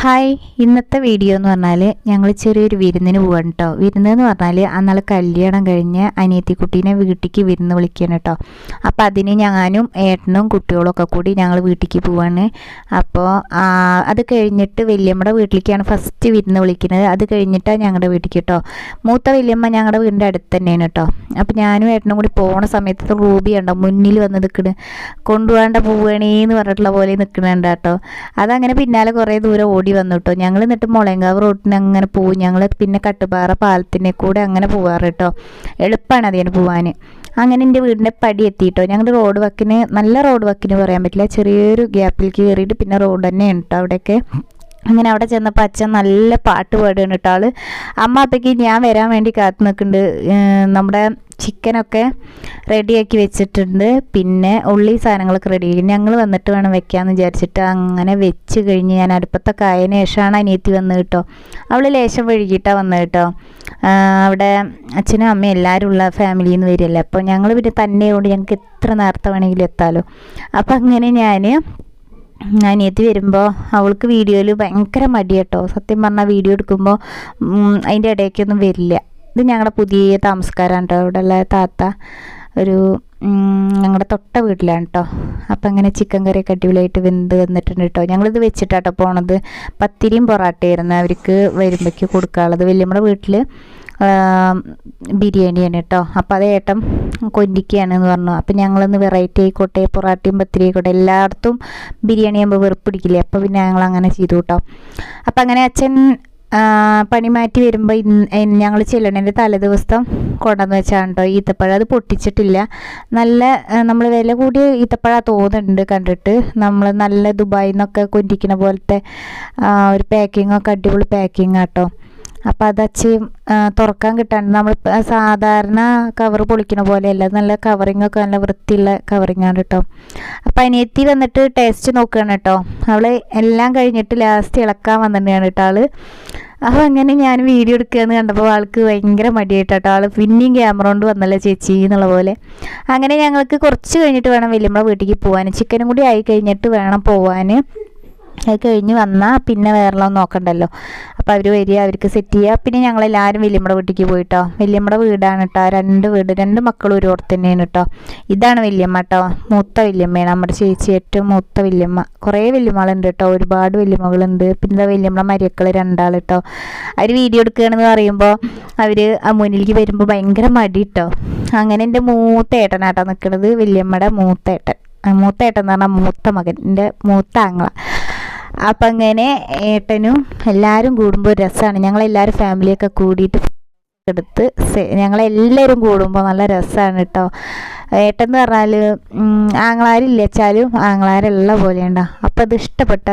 Hi ഇന്നത്തെ video എന്ന് പറഞ്ഞാൽ ഞങ്ങൾ ചെറിയൊരു വിരുന്നിന് പോവാണ് കേട്ടോ വിരുന്ന് എന്ന് പറഞ്ഞാൽ അന്നാൾ കല്യാണം കഴിഞ്ഞ് അനിയത്തിക്കുട്ടീനെ വീട്ടിലേക്ക് വിരുന്ന് വിളിക്കണം കേട്ടോ അപ്പോൾ അതിന് ഞാനും ഏട്ടനും കുട്ടികളൊക്കെ കൂടി ഞങ്ങൾ വീട്ടിലേക്ക് പോവാണ്. അപ്പോൾ അത് കഴിഞ്ഞിട്ട് വല്യമ്മയുടെ വീട്ടിലേക്കാണ് ഫസ്റ്റ് വിരുന്ന് വിളിക്കുന്നത്. അത് കഴിഞ്ഞിട്ടാണ് ഞങ്ങളുടെ വീട്ടിലേക്ക് കേട്ടോ മൂത്ത വലിയമ്മ ഞങ്ങളുടെ വീടിന്റെ അടുത്ത് തന്നെയാണ് കേട്ടോ അപ്പോൾ ഞാനും ഏട്ടനും കൂടി പോണ സമയത്ത് റൂബി ഉണ്ടോ മുന്നിൽ വന്ന് നിൽക്കണ് കൊണ്ടുപോകേണ്ട പോവുകയാണേന്ന് പറഞ്ഞിട്ടുള്ള പോലെ നിൽക്കണുണ്ട് കേട്ടോ അതങ്ങനെ പിന്നാലെ കുറേ ദൂരം ഓടി വന്നു കേട്ടോ ഞങ്ങൾ എന്നിട്ട് മുളയങ്കാവ് റോട്ടിന് അങ്ങനെ പോകും ഞങ്ങൾ പിന്നെ കട്ടുപാറ പാലത്തിനെ കൂടെ അങ്ങനെ പോവാറ് കേട്ടോ എളുപ്പമാണ് അതിന് പോവാൻ അങ്ങനെ എന്റെ വീടിന്റെ പടി എത്തിയിട്ടോ ഞങ്ങളുടെ റോഡ് വക്കിന് നല്ല റോഡ് വക്കിന് പറയാൻ പറ്റില്ല. ചെറിയൊരു ഗ്യാപ്പിൽ കയറിയിട്ട് പിന്നെ റോഡ് തന്നെയാണ് കേട്ടോ അവിടെയൊക്കെ. അങ്ങനെ അവിടെ ചെന്നപ്പോൾ അച്ഛൻ നല്ല പാട്ട് പാടുകയാണ് കേട്ടോ ആൾ. അമ്മ അപ്പയ്ക്ക് ഞാൻ വരാൻ വേണ്ടി കാത്തു നിൽക്കുന്നുണ്ട്. നമ്മുടെ ചിക്കനൊക്കെ റെഡിയാക്കി വെച്ചിട്ടുണ്ട്. പിന്നെ ഉള്ളി സാധനങ്ങളൊക്കെ റെഡി ആക്കി ഞങ്ങൾ വന്നിട്ട് വേണം വെക്കാമെന്ന് വിചാരിച്ചിട്ട് അങ്ങനെ വെച്ച് കഴിഞ്ഞ് ഞാൻ അടുപ്പത്തൊക്കെ ആയതിനു ശേഷമാണ് അനിയത്തി വന്ന് കേട്ടോ. അവൾ ലേശം വഴുകിയിട്ടാണ് വന്നത് കേട്ടോ. അവിടെ അച്ഛനും അമ്മയും എല്ലാവരും ഉള്ള ഫാമിലിയിൽ നിന്ന് വരികയല്ലേ. അപ്പോൾ ഞങ്ങൾ പിന്നെ തന്നെ കൊണ്ട് ഞങ്ങൾക്ക് എത്ര നേരത്തെ വേണമെങ്കിലും എത്താമല്ലോ അപ്പം അങ്ങനെ ഞാൻ അനിയത്തി വരുമ്പോൾ അവൾക്ക് വീഡിയോയിൽ ഭയങ്കര മടി കേട്ടോ സത്യം പറഞ്ഞാൽ വീഡിയോ എടുക്കുമ്പോൾ അതിന്റെ ഇടയ്ക്കൊന്നും വരില്ല. ഇത് ഞങ്ങളുടെ പുതിയ താമസക്കാരാണ് കേട്ടോ ഇവിടെ ഉള്ള താത്ത ഒരു ഞങ്ങളുടെ തൊട്ട വീട്ടിലാണ് കേട്ടോ അപ്പം അങ്ങനെ ചിക്കൻ കറിയൊക്കെ അടിപൊളിയായിട്ട് വെന്ത് വന്നിട്ടുണ്ട് കേട്ടോ ഞങ്ങളിത് വെച്ചിട്ടാട്ടോ പോണത്. പത്തിരിയും പൊറാട്ടയായിരുന്നു അവർക്ക് വരുമ്പോഴേക്ക് കൊടുക്കാനുള്ളത്. വലിയമ്മയുടെ വീട്ടിൽ ബിരിയാണിയാണ് കേട്ടോ അപ്പം അത് ഏട്ടൻ കൊല്ലിക്കുകയാണെന്ന് പറഞ്ഞു. അപ്പം ഞങ്ങളൊന്ന് വെറൈറ്റി ആയിക്കോട്ടെ പൊറാട്ടയും പത്തിരി ആയിക്കോട്ടെ എല്ലായിടത്തും ബിരിയാണി ആകുമ്പോൾ വെറുപ്പിടിക്കില്ലേ അപ്പോൾ പിന്നെ ഞങ്ങൾ അങ്ങനെ ചെയ്തു കേട്ടോ അപ്പം അങ്ങനെ അച്ഛൻ പണി മാറ്റി വരുമ്പോൾ ഇന്ന് ഞങ്ങൾ ചെല്ലണേന്റെ തലേദിവസം കൊണ്ടുവന്ന് വെച്ചാണ് കേട്ടോ ഈത്തപ്പഴം. അത് പൊട്ടിച്ചിട്ടില്ല. നല്ല നമ്മൾ വില കൂടിയ ഈത്തപ്പഴം തോന്നുന്നുണ്ട് കണ്ടിട്ട്. നമ്മൾ നല്ല ദുബായിൽ നിന്നൊക്കെ കൊണ്ടിരിക്കുന്ന പോലത്തെ ഒരു പാക്കിംഗ് ഒക്കെ അടിപൊളി പാക്കിംഗ് ആട്ടോ അപ്പം അത് അച്ഛൻ തുറക്കാൻ കിട്ടാണ്ട് നമ്മൾ സാധാരണ കവർ പൊളിക്കുന്ന പോലെയല്ല. നല്ല കവറിങ് ഒക്കെ നല്ല വൃത്തിയുള്ള കവറിങ് ആണ് കേട്ടോ അപ്പം അനിയത്തി വന്നിട്ട് ടേസ്റ്റ് നോക്കുകയാണ് കേട്ടോ അവൾ എല്ലാം കഴിഞ്ഞിട്ട് ലാസ്റ്റ് ഇളക്കാൻ വന്നിട്ടാണ് കേട്ടോ ആൾ. അപ്പോൾ അങ്ങനെ ഞാൻ വീഡിയോ എടുക്കുകയെന്ന് കണ്ടപ്പോൾ ആൾക്ക് ഭയങ്കര മടിയായിട്ടോ ആൾ പിന്നെയും ക്യാമറ കൊണ്ട് വന്നല്ലോ ചേച്ചി എന്നുള്ള പോലെ. അങ്ങനെ ഞങ്ങൾക്ക് കുറച്ച് കഴിഞ്ഞിട്ട് വേണം വലിയമ്മ വീട്ടിലേക്ക് പോകാൻ ചിക്കനും കൂടി ആയി കഴിഞ്ഞിട്ട് വേണം പോകാൻ അത് കഴിഞ്ഞ് വന്നാൽ പിന്നെ വേറെല്ലാം നോക്കണ്ടല്ലോ. അപ്പോൾ അവർ വരിക അവർക്ക് സെറ്റ് ചെയ്യുക. പിന്നെ ഞങ്ങളെല്ലാവരും വലിയമ്മയുടെ വീട്ടിലേക്ക് പോയിട്ടോ. വലിയമ്മയുടെ വീടാണ് കേട്ടോ രണ്ട് വീട് രണ്ട് മക്കളും ഒരു ഓർത്ത് തന്നെയാണ് കേട്ടോ ഇതാണ് വലിയമ്മ കേട്ടോ മൂത്ത വലിയമ്മയാണ്. നമ്മുടെ ചേച്ചി ഏറ്റവും മൂത്ത വലിയമ്മ. കുറേ വലിയമ്മകളുണ്ട് കേട്ടോ ഒരുപാട് വലിയമ്മകളുണ്ട്. പിന്നെ വലിയമ്മയുടെ മരിയക്കൾ രണ്ടാൾ കേട്ടോ അവർ വീഡിയോ എടുക്കുകയാണെന്ന് പറയുമ്പോൾ അവർ ആ മുന്നിലേക്ക് വരുമ്പോൾ ഭയങ്കര മടി കേട്ടോ അങ്ങനെ എന്റെ മൂത്ത ഏട്ടനാട്ടോ നിൽക്കുന്നത് വലിയമ്മയുടെ മൂത്ത ഏട്ടൻ. എന്ന് പറഞ്ഞാൽ മൂത്ത മകൻ. എന്റെ മൂത്ത ആങ്ങള. അപ്പം അങ്ങനെ ഏട്ടനും എല്ലാവരും കൂടുമ്പോൾ രസമാണ് ഞങ്ങളെല്ലാവരും ഫാമിലിയൊക്കെ കൂടിയിട്ട് എടുത്ത് ഞങ്ങളെല്ലാവരും കൂടുമ്പോൾ നല്ല രസമാണ് കേട്ടോ ഏട്ടെന്ന് പറഞ്ഞാൽ ആങ്ങളാരില്ല വെച്ചാലും ആങ്ങളാരുള്ള പോലെയുണ്ടോ. അപ്പം അത് ഇഷ്ടപ്പെട്ട